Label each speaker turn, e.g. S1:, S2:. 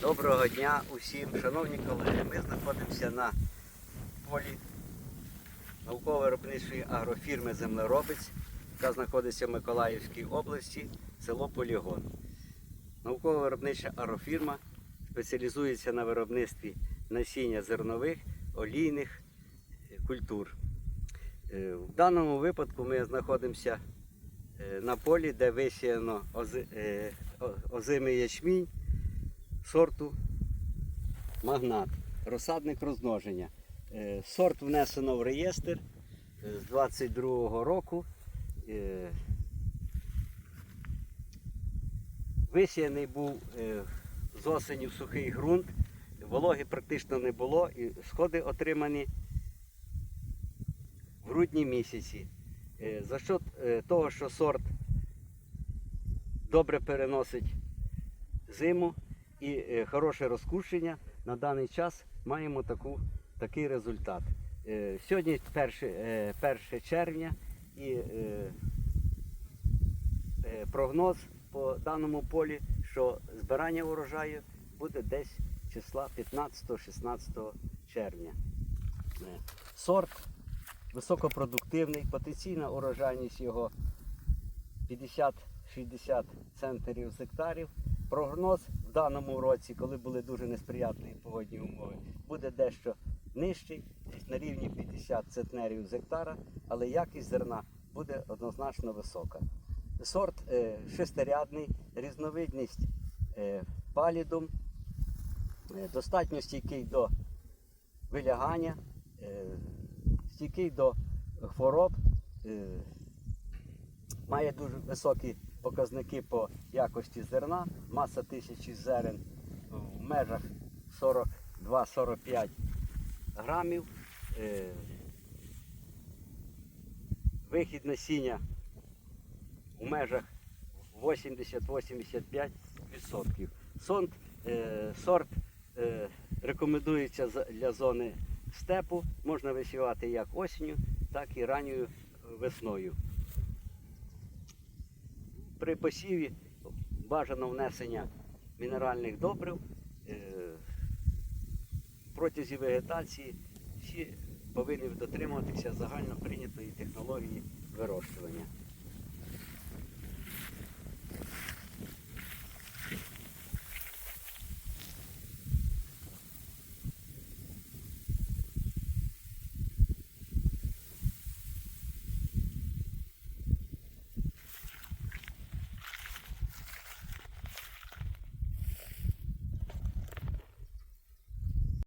S1: Доброго дня усім, шановні колеги. Ми знаходимося на полі науково-виробничої агрофірми Землеробець, яка знаходиться в Миколаївській області, село Полігон. Науково-виробнича агрофірма спеціалізується на виробництві насіння зернових, олійних культур. Е, В даному випадку ми знаходимося е, на полі, де висіяно е, озимий ячмінь сорту магнат, розсадник розмноження. Е, Сорт внесено в реєстр е, з 22-го року. Е, Висіяний був з осені в сухий ґрунт, вологи практично не було, і сходи отримані в грудні місяці. За що того, що сорт добре переносить зиму і е, хороше розкушення, на даний час маємо таку, такий результат. Е, Сьогодні 1, е, 1 червня і прогноз по даному полі, що збирання урожаю буде десь числа 15-16 червня. Сорт високопродуктивний, потенційна урожайність його 50-60 центнерів з гектарів. Прогноз даному році, коли були дуже несприятливі погодні умови, буде дещо нижчий, на рівні 50 центнерів з гектара, але якість зерна буде однозначно висока. Сорт е, шестирядний, різновидність е, палідум, е, достатньо стійкий до вилягання, е, стійкий до хвороб, е, має дуже високі показники по якості зерна, маса тисячі зерен в межах 42-45 грамів. Е, Вихід насіння у межах 80-85%. Сонт, е, сорт е, рекомендується для зони степу. Можна висівати як осінню, так і ранньою весною. При посіві бажано внесення мінеральних добрив. Е, Протязі вегетації всі повинні дотримуватися загально прийнятої технології вирощування.